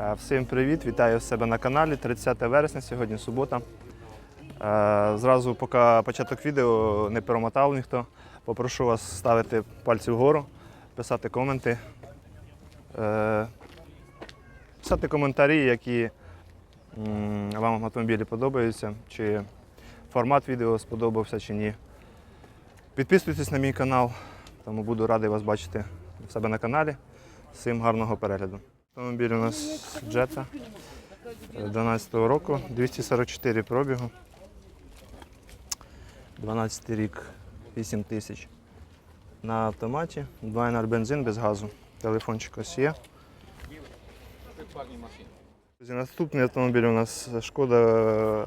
Е, Всім привіт! Вітаю себе на каналі. 30 вересня, сьогодні субота. Е, Зразу, поки початок відео не перемотав ніхто, попрошу вас ставити пальці вгору, писати коменти, е, писати коментарі, які вам автомобілі подобаються, чи формат відео сподобався чи ні. Підписуйтесь на мій канал, тому буду радий вас бачити в себе на каналі. Всім гарного перегляду. Автомобіль у нас Jetta 12 року, 244 пробігу. 12 рік, 8 тисяч. На автоматі, 2.0 бензин без газу. Телефончик ось є. Наступний автомобіль у нас Шкода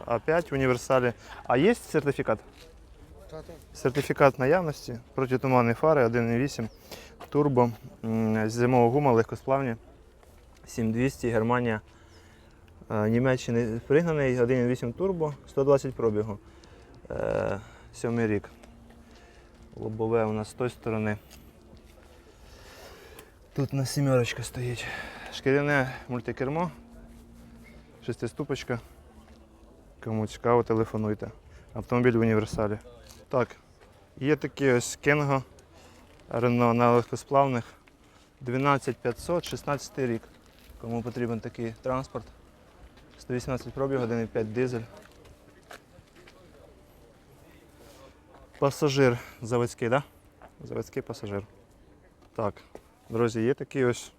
А5 в універсалі. А є сертифікат? Сертифікат наявності, протитуманні фари 1.8, турбо, зимова гума, легкосплавні, 7200, Германія, Е, Німеччини пригнаний, 1.8 турбо, 120 пробігу. Е, Сьомий рік. Лобове у нас з тої сторони. Тут на сімерочка стоїть. Шкіряне мультикермо, шестиступочка. Кому цікаво, телефонуйте. Автомобіль в універсалі. Так, є такі ось Кенго Рено на легкосплавних 12500, 16 рік. Кому потрібен такий транспорт. 118 пробіг, 1,5 дизель. Пасажир заводський, так? Да? Заводський пасажир. Так, друзі, є такий ось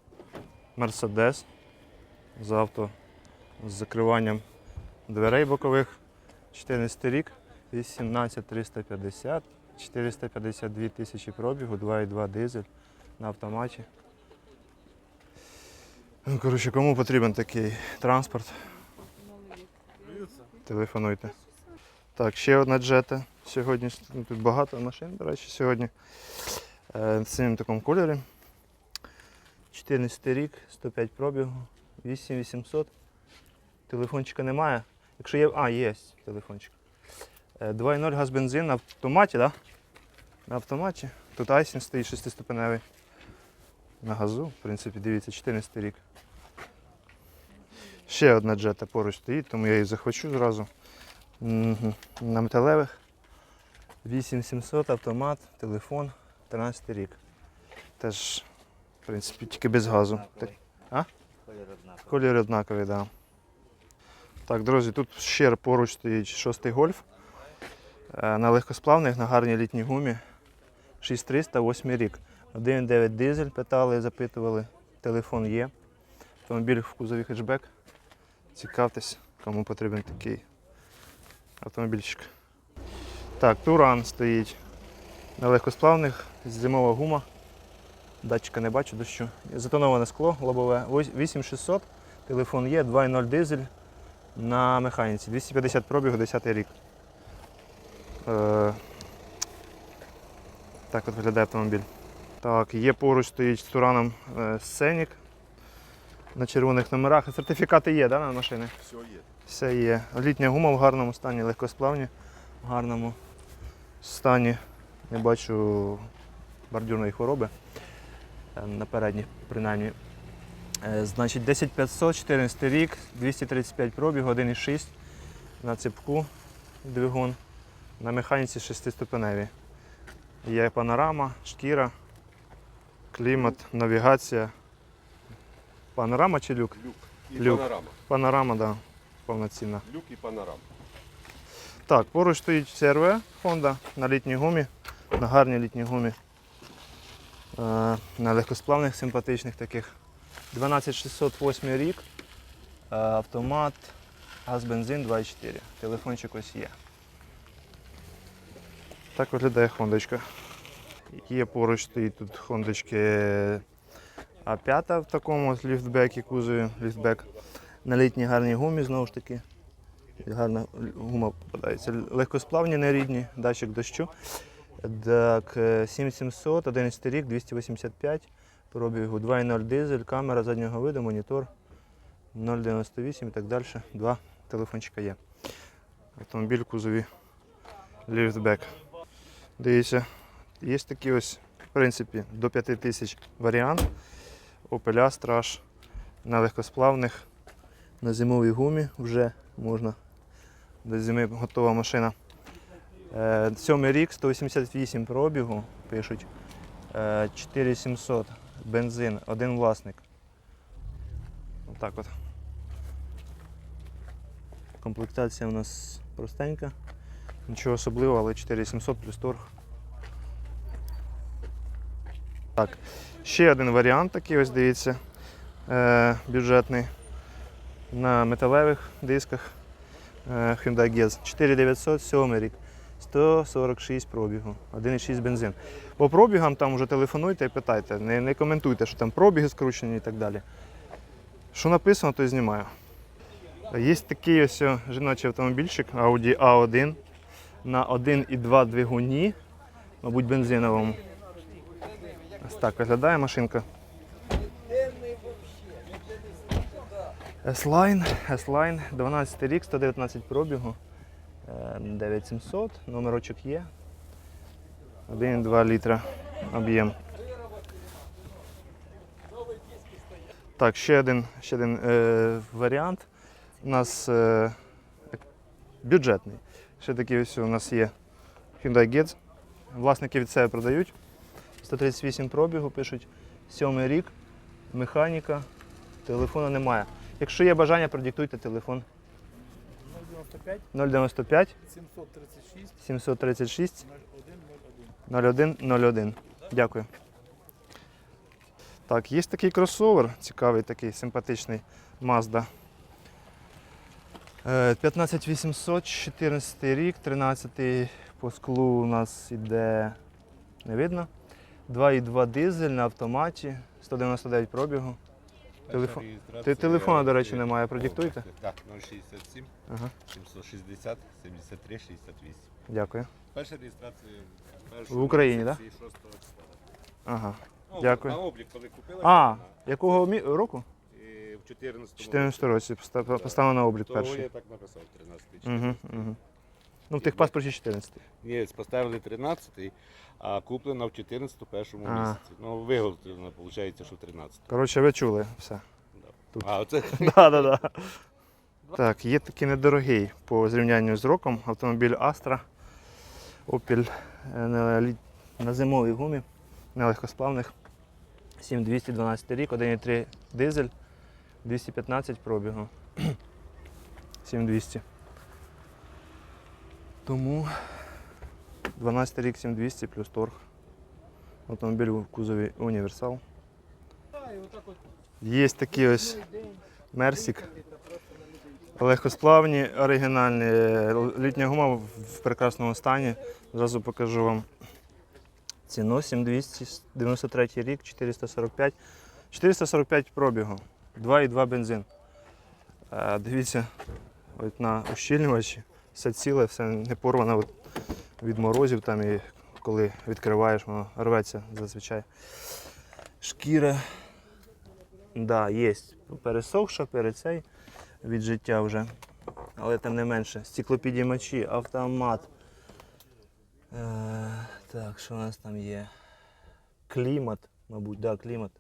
Мерседес з авто з закриванням дверей бокових. 14 рік, 18350, 452 тисячі пробігу, 2,2 дизель на автоматі. Ну, Коротше, кому потрібен такий транспорт, телефонуйте. Так, ще одна джета. Сьогодні ну, тут багато машин, до речі, сьогодні. Е, В цьому такому кольорі. 14 рік, 105 пробігу, 8800. Телефончика немає. Якщо є. А, є телефончик. Е, 2.0 газ бензин на автоматі, так? Да? На автоматі. Тут айсін стоїть шестиступеневий. На газу, в принципі, дивіться, 14 рік. Ще одна джета поруч стоїть, тому я її захвачу зразу. На металевих. 8700 автомат, телефон, 13 рік. Теж, в принципі, тільки без газу. Так, колір однаковий, так. Так, друзі, тут ще поруч стоїть шостий гольф. Е, На легкосплавних, на гарній літній гумі. 6300, 8 рік. 1.9 дизель питали, запитували. Телефон є. Автомобіль в кузові хетчбек. Цікавтесь, кому потрібен такий автомобільчик. Так, Туран стоїть на легкосплавних, зимова гума. Датчика не бачу дощу. Затоноване скло лобове. 8600, телефон є, 2.0 дизель на механіці. 250 пробігу, 10 рік. Е, так от виглядає автомобіль. Так, є поруч стоїть з Тураном е, Сценік на червоних номерах. Сертифікати є, да, на машини? Все є. Все є. Літня гума в гарному стані, легкосплавні в гарному стані. Не бачу бордюрної хвороби е, на передніх, принаймні. Е, Значить, 10500, 14 рік, 235 пробіг, 1,6 на ципку двигун. На механіці 6-ступеневі. Є панорама, шкіра, клімат, навігація. Панорама чи люк? Люк і Люк. панорама. Панорама, да, повноцінна. Люк і панорама. Так, поруч стоїть CRV Honda на літній гумі, на гарній літній гумі. Е, На легкосплавних симпатичних таких. 12608 рік. Е, Автомат, газ бензин 2.4. Телефончик ось є. Так виглядає хондочка. Є поруч стоїть тут хондочки А5 в такому ось ліфтбекі, кузові ліфтбек. На літній гарній гумі знову ж таки. Гарна гума попадається. Легкосплавні нерідні, датчик дощу. Так, е, 7700, 11 рік, 285 пробігу, 2.0 дизель, камера заднього виду, монітор 0,98 і так далі. Два телефончика є. Автомобіль кузові ліфтбек. Дивіться, є такі ось, в принципі, до 5000 варіант. Opel Astra на легкосплавних, на зимовій гумі вже можна. До зими готова машина. Е, Сьомий рік, 188 пробігу, пишуть. Е, 4700 бензин, один власник. Отак от. Комплектація у нас простенька. Нічого особливого, але 4700 плюс торг. Так, ще один варіант такий, ось дивіться, е, бюджетний. На металевих дисках е, Hyundai Getz 4900, 7 рік, 146 пробігу, 1,6 бензин. По пробігам там вже телефонуйте і питайте, не, не коментуйте, що там пробіги скручені і так далі. Що написано, то і знімаю. Є такий ось жіночий автомобільчик Audi A1 на 1,2 двигуні, мабуть, бензиновому. Ось так виглядає машинка. S-Line, S-Line, 12 рік, 119 пробігу, е, 9700, номерочок є. 1,2 літра об'єм. Так, ще один, ще один е, варіант. У нас е, бюджетний. Ще такий ось у нас є Hyundai Getz. Власники від себе продають. 138 пробігу, пишуть 7 рік, механіка, телефону немає. Якщо є бажання, продиктуйте телефон 095 095 736 736 0101. 0101. Дякую. Так, є такий кросовер, цікавий такий, симпатичний Mazda. Е, 15800, 14 рік, 13 по склу у нас іде, не видно. 2,2 дизель на автоматі, 199 пробігу. Телефон- Ти телефона, до речі, немає, продиктуйте. Так, 067 Ага, 760 73 68. дякую. Перша реєстрація В Україні, так? Ага. Ну, Дякую. На облік, коли купила, А, якого року? в 14 14 році поста- поставлено на облік Того я так написав, 13 Угу, угу. Ну, в тих паспорті 14. Ні, поставили 13 а куплена в 14 першому А. місяці. Ну, виготовлено, виходить, що в 13 Коротше, ви чули все. Тут. А, оце Да, да, да. Так, є такий недорогий по зрівнянню з роком автомобіль Astra. Opel е, на, на зимовій гумі, на легкосплавних. 7212 рік, 1,3 дизель, 215 пробігу. 7200. Тому 12 рік 7200 плюс торг. Автомобіль в кузові універсал. Є такий ось Мерсік. Легкосплавні, оригінальні. Літня гума в прекрасному стані. Зразу покажу вам ціну 7200, 93 рік, 445. 445 пробігу, 2,2 бензин. Е, Дивіться, от на ущільнювачі, все ціле, все не порване від морозів там і коли відкриваєш, воно рветься зазвичай. Шкіра Да, є. Пересохша перед цей від життя вже. Але тим не менше. Стеклопідіймачі, автомат. Е, так, що у нас там є? Клімат, мабуть, да, клімат.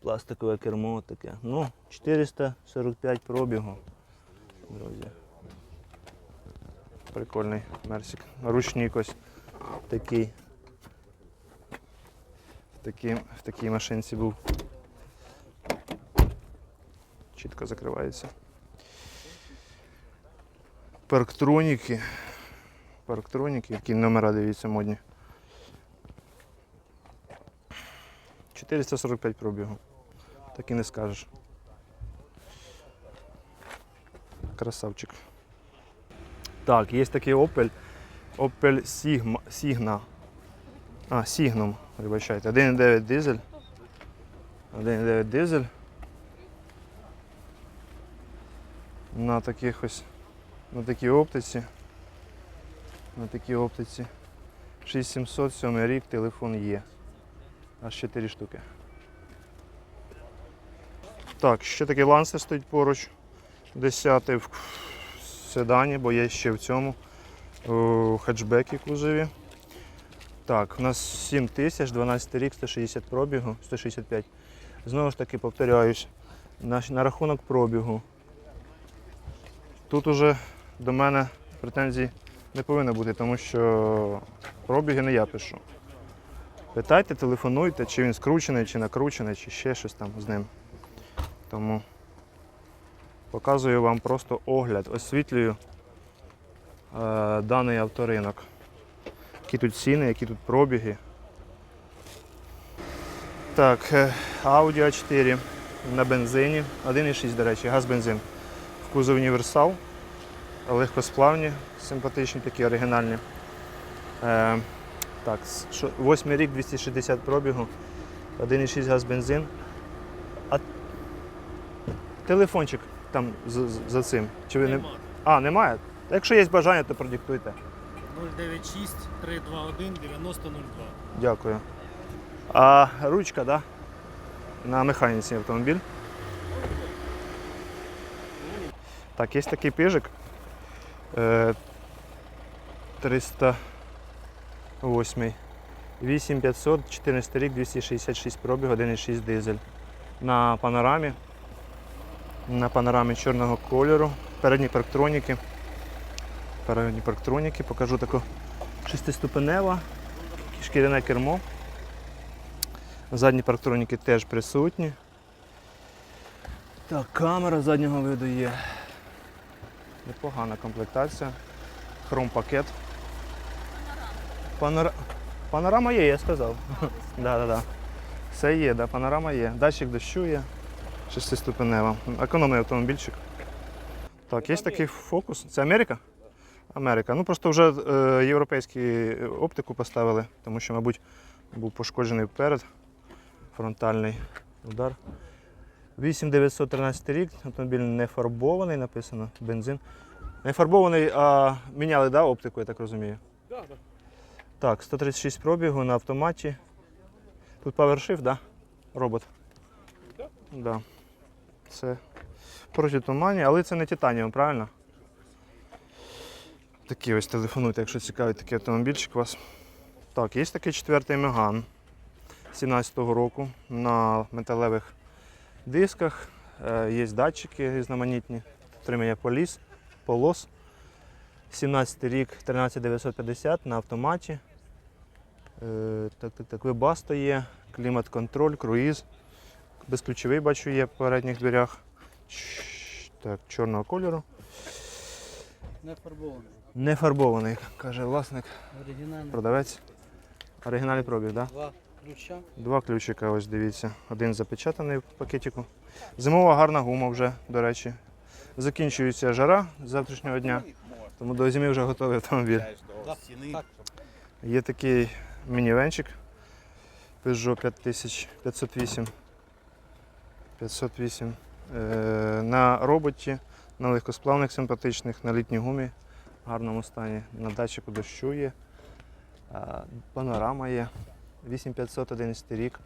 Пластикове кермо таке. Ну, 445 пробігу. Друзі. Прикольний мерсик. Ручник ось такий. В такій, в такій машинці був чітко закривається. Парктроніки. Парктроніки, які номера дивіться модні. 445 пробігу. Так і не скажеш. Красавчик. Так, є такий Opel. Opel Sigma, Signa. А, Signum, вибачайте. 1,9 дизель. 1,9 дизель. на таких ось на такій оптиці. На такій оптиці. 6700, 7 рік, телефон є. Аж 4 штуки. Так, ще такий лансер стоїть поруч. 10 в седані, бо є ще в цьому у хетчбекі кузові. Так, у нас 7 тисяч, 12 рік, 160 пробігу, 165. Знову ж таки, повторяюсь, на, на рахунок пробігу. Тут уже до мене претензій не повинно бути, тому що пробіги не я пишу. Питайте, телефонуйте, чи він скручений, чи накручений, чи ще щось там з ним. Тому показую вам просто огляд, освітлюю е, даний авторинок. Які тут ціни, які тут пробіги. Так, е, Audi A4 на бензині. 1,6, до речі, газ-бензин. В кузов універсал. Легкосплавні, симпатичні, такі оригінальні. Е, так, с- що- восьмий рік, 260 пробігу, 1,6 газ бензин. А телефончик там за, за- цим. Чи ви не... А, немає? Якщо є бажання, то продиктуйте. 096 321 9002. Дякую. А ручка, да? На механіці автомобіль. Так, є такий пижик. Е, 308. 8500, 14 рік, 266 пробіг, 1,6 дизель. На панорамі. На панорамі чорного кольору. Передні парктроніки. Передні парктроніки. Покажу таку шестиступенева шкіряне кермо. Задні парктроніки теж присутні. Так, камера заднього виду є. Непогана комплектація. Хром пакет. Панора... Панорама є, я сказав. да, да, да. Все є, да, панорама є. Датчик дощу є. Шестиступенева. Економний автомобільчик. Так, є такий фокус. Це Америка? Америка. Ну просто вже е, європейську оптику поставили, тому що, мабуть, був пошкоджений вперед. Фронтальний удар. 8913 рік, автомобіль не фарбований, написано, бензин. Не фарбований, а міняли да, оптику, я так розумію. Так, 136 пробігу на автоматі. Тут PowerShift, да? Робот. Да. Це проти тумані, але це не титаніум, правильно? Такі ось телефонуйте, якщо цікавий такий автомобільчик у вас. Так, є такий четвертий Меган 17-го року на металевих дисках. Е, Є датчики різноманітні, отримання поліс, полос. 17 рік 13950 на автоматі. Е, Так, так, так, вебасто є, клімат-контроль, круїз. Безключовий бачу є в передніх дверях. Так, чорного кольору. Не фарбований. Не фарбований, каже власник, Оригінальний. продавець. Оригінальний пробіг, так? Да? Два ключа. Два ключика, ось дивіться. Один запечатаний в пакетику. Зимова гарна гума вже, до речі. Закінчується жара з завтрашнього дня, тому до зими вже готовий автомобіль. Є такий мінівенчик Peugeot 5000 508. 508. Е, на роботі, на легкосплавних симпатичних, на літній гумі в гарному стані, на датчику дощу є. Панорама є. 8500 11 рік.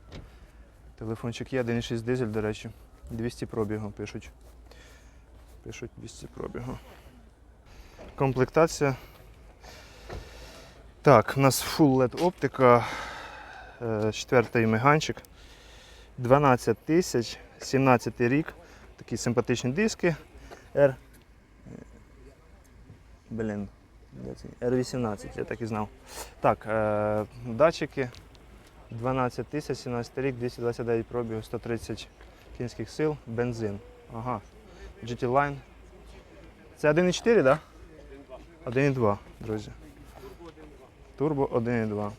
Телефончик є, 1,6 дизель, до речі. 200 пробігу пишуть. Пишуть 200 пробігу. Комплектація так, у нас Full LED оптика, е, четвертий меганчик, 12 тисяч, 17 рік, такі симпатичні диски. R... Блін, де це? R18, я так і знав. Так, е, датчики 12 тисяч, 17 рік, 229 пробігу, 130 кінських сил, бензин. Ага. GT Line. Це 1,4, так? Да? 1,2, друзі. Турбо 1.2.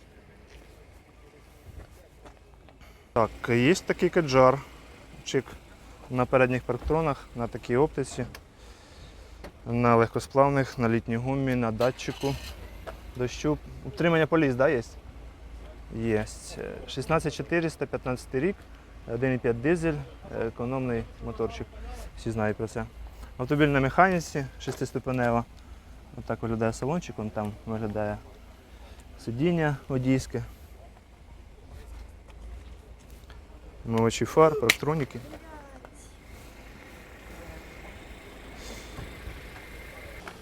Так, є такий каджар. Чик на передніх парктронах, на такій оптиці, на легкосплавних, на літній гумі, на датчику дощу. Утримання поліс, да, є? Є. 16400, 15 рік, 1,5 дизель, економний моторчик. Всі знають про це. Автомобіль на механіці, шестиступенева. Отак виглядає салончик, он там виглядає сидіння водійське. Мовичі фар, парктроніки.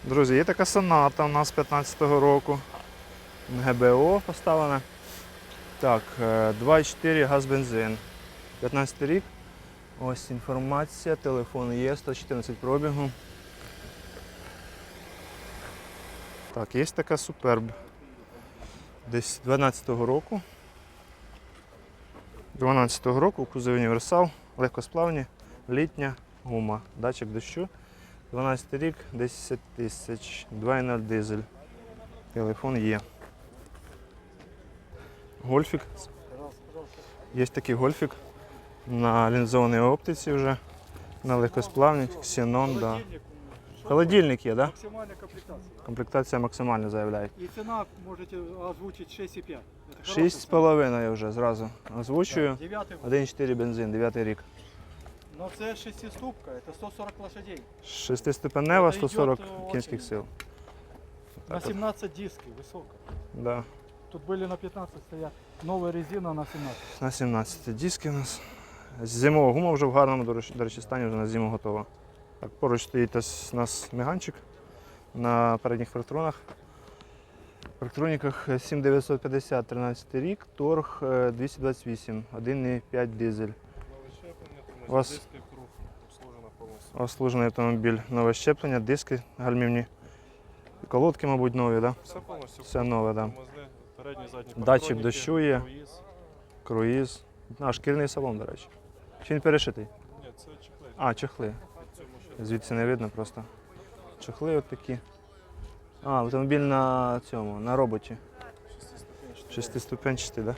Друзі, є така соната у нас 15-го року. ГБО поставлена. Так, е, 2,4 газ бензин. 15 рік. Ось інформація, телефон є, 114 пробігу. Так, є така суперб. Десь 12-го року. 12-го року кузов універсал, легкосплавні, літня гума, датчик дощу. 12 рік, 10 тисяч, 2.0 дизель. Телефон є. Гольфік. Є такий гольфік на лінзованій оптиці вже. На легкосплавні, ксенон, да. Холодильник є, да? Максимальная комплектация. Комплектація максимальна заявляють. И цена можете озвучить 6,5. Это 6,5 вже зразу озвучую. Девятый год. 1,4 бензин, 9 рік. Но це шестиступка, это 140 лошадей. Шестиступенева, Це 140 йде, о, кінських очень. сил. На Так от. 17 дисков, высоко. Да. Тут были на 15 стоят. Новая резина на 17. На 17 диски у нас. Зимова гума вже в гарному, до речі, до речі, стані вже на зиму готова. Так, поруч стоїть ось у нас меганчик на передніх фрактронах. В фрактроніках 7950 13 рік, торг е, 228, 1,5 дизель. У вас обслужений автомобіль, нове щеплення, диски гальмівні, колодки, мабуть, нові, да? Все повністю. Все нове, задні Датчик дощу є. круїз. Круїз. А, шкірний салон, до речі. Чи він перешитий? Ні, це чехли. А, чехли. Від цього машини. Звідси не видно просто. Чехли от такі. А, автомобіль на цьому, на роботі. Шестиступенчатий. Шестиступенчатий, так?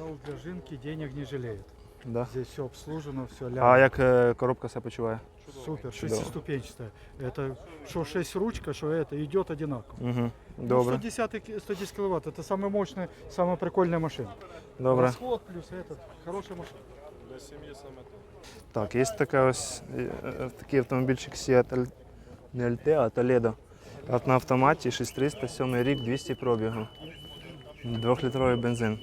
Раус для жинки денег не жалеет. Да? Здесь все обслужено, все А як е, коробка себе почуває? Чудово. Супер, Чудово. шестиступенчатая. Это что 6 ручка, что это, идет одинаково. Угу. Ну, Добре. 110, ки- 110 киловатт, это самая мощная, самая прикольная машина. Добре. Расход плюс этот, хорошая машина. Для сім'ї саме то. Так, є така ось е, е, такий автомобільчик Seat не LT, а Toledo. На автоматі 6300, 7 рік, 200 пробігу. Двохлітровий бензин.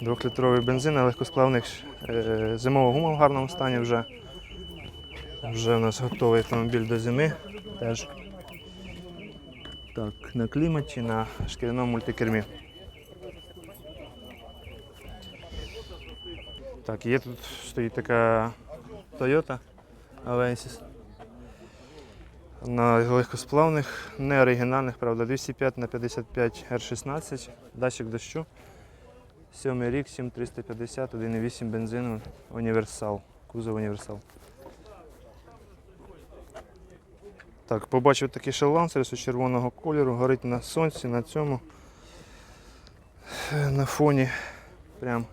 Двохлітровий бензин на легкосплавних е, зимова гума в гарному стані вже. Вже у нас готовий автомобіль до зими. Теж. Так, на кліматі, на шкіряному мультикермі. Так, є тут стоїть така Toyota Avensis. На легкосплавних, не оригінальних, правда, 205 на 55 R16, датчик дощу. Сьомий рік, 7350, 1,8 бензину, універсал, кузов універсал. Так, побачив такий з червоного кольору, горить на сонці, на цьому, на фоні. Прям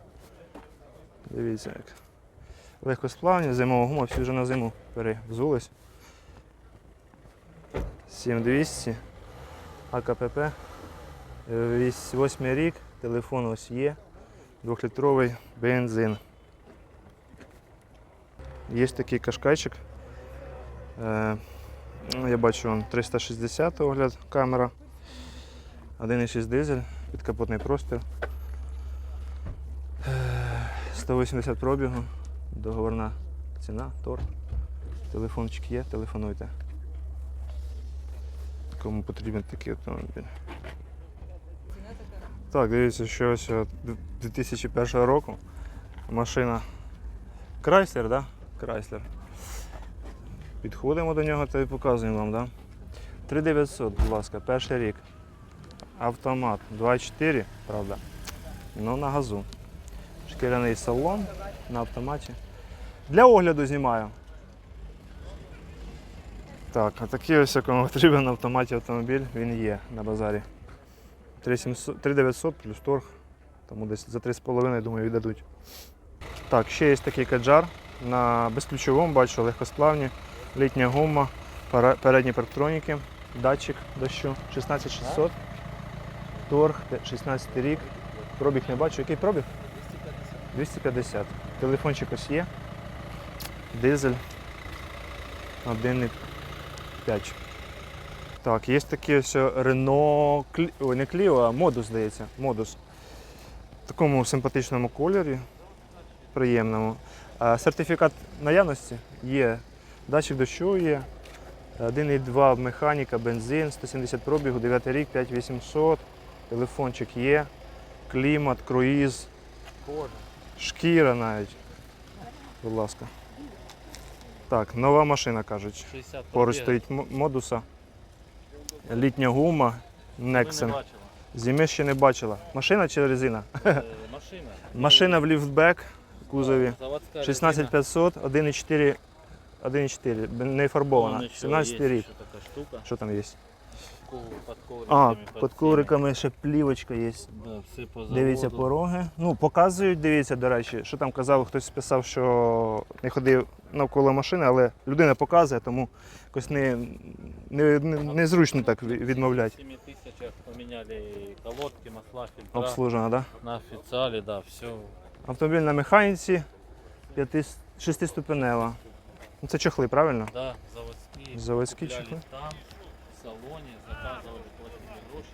Дивіться як. Легкосплавні, зимова гума, всі вже на зиму перевзулись. 7200 АКПП. 8 рік, телефон ось є. Двохлітровий бензин. Є такий кашкайчик. Е, я бачу он 360 огляд камера. 1,6 дизель, підкапотний простір. 180 пробігу, договорна ціна, торг. Телефончик є, телефонуйте. Кому потрібен такий автомобіль. Так, дивіться, що ось 2001 року машина Chrysler, да? Chrysler. Підходимо до нього та і показуємо вам, да? 3900, будь ласка, перший рік. Автомат 2.4, правда. Ну на газу шкіряний салон на автоматі. Для огляду знімаю. Так, а такий ось якому потрібен на автоматі автомобіль, він є на базарі. 3900 плюс торг, тому десь за 3,5, думаю, віддадуть. Так, ще є такий каджар на безключовому, бачу, легкосплавні, літня гума, передні парктроніки, датчик дощу 16600, торг 16 рік. Пробіг не бачу. Який пробіг? 250. Телефончик ось є. Дизель 1,5. Так, є такий ось Renault Ой, не Clio, а Modus, здається. Modus. В такому симпатичному кольорі. Приємному. А, Сертифікат наявності є. Датчик дощу є. 1,2 механіка, бензин, 170 пробігу, 9 рік, 5800. Телефончик є. клімат, круїз, шкіра навіть. Будь ласка. Так, нова машина кажуть. 60 Поруч стоїть м- модуса. Літня гума, Nexen. Зими ще не бачила. Машина чи резина? Е, Машина. Машина в ліфтбек в кузові. Заводська 16500, 1,4, 1,4, не фарбована. 17 рік. така штука. Що там є? Під А, під ковриками ще плівочка є. Да, все по Дивіться заводу. пороги. Ну, показують, дивіться, до речі, що там казав, хтось писав, що не ходив навколо машини, але людина показує, тому якось не, не, не, незручно так відмовляти. В 7 тисячах поміняли колодки, масла, фільтра. Обслужена, так? Да? На офіціалі, да, все. Автомобіль на механіці 6-ступенева. Ну, Це чохли, правильно? Да, заводські. Заводські Купляли чехли. там, в заказували, платили гроші.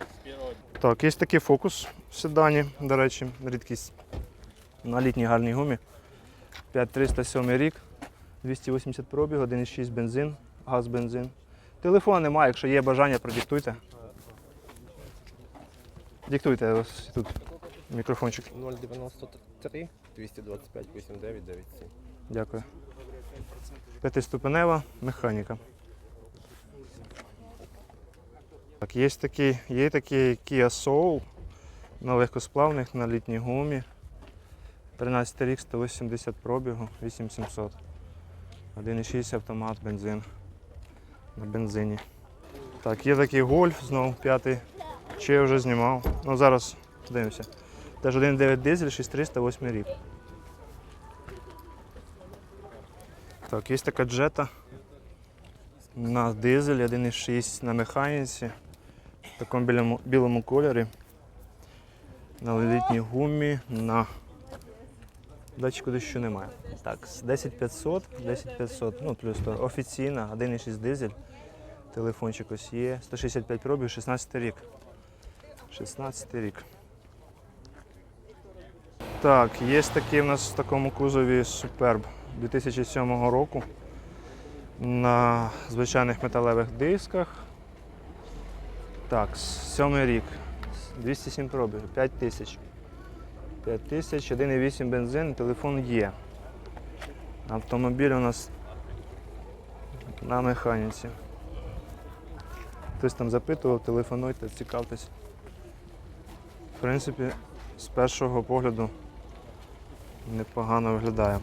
З першого Так, є такий фокус в седані, до речі, рідкість на літній гарній гумі. 5307 рік, 280 пробіг, 1,6 бензин, газ бензин. Телефону немає, якщо є бажання, продиктуйте. Диктуйте ось тут мікрофончик. 093 225 8997. Дякую. П'ятиступенева механіка. Так, є такий, є такий Kia Soul на легкосплавних на літній гумі. 13 рік, 180 пробігу, 8700. 1,6 автомат, бензин. На бензині. Так, є такий гольф, знову п'ятий. Чи я вже знімав. Ну зараз подивимося. Теж 1,9 дизель, 6300, 8 рік. Так, є така джета на дизель 1,6 на механіці. В такому білому, білому кольорі. На літній гумі, на датчику дощу немає. Так, 10500, 10500, ну плюс то офіційна, 1,6 дизель. Телефончик ось є. 165 пробів, 16 рік. 16 рік. Так, є такий в нас в такому кузові Superb 2007 року на звичайних металевих дисках. Так, сьомий рік. 207 пробігів, 5 тисяч. 5 тисяч, 1,8 бензин, телефон є. Автомобіль у нас на механіці. Хтось там запитував, телефонуйте, цікавтесь. В принципі, з першого погляду непогано виглядає.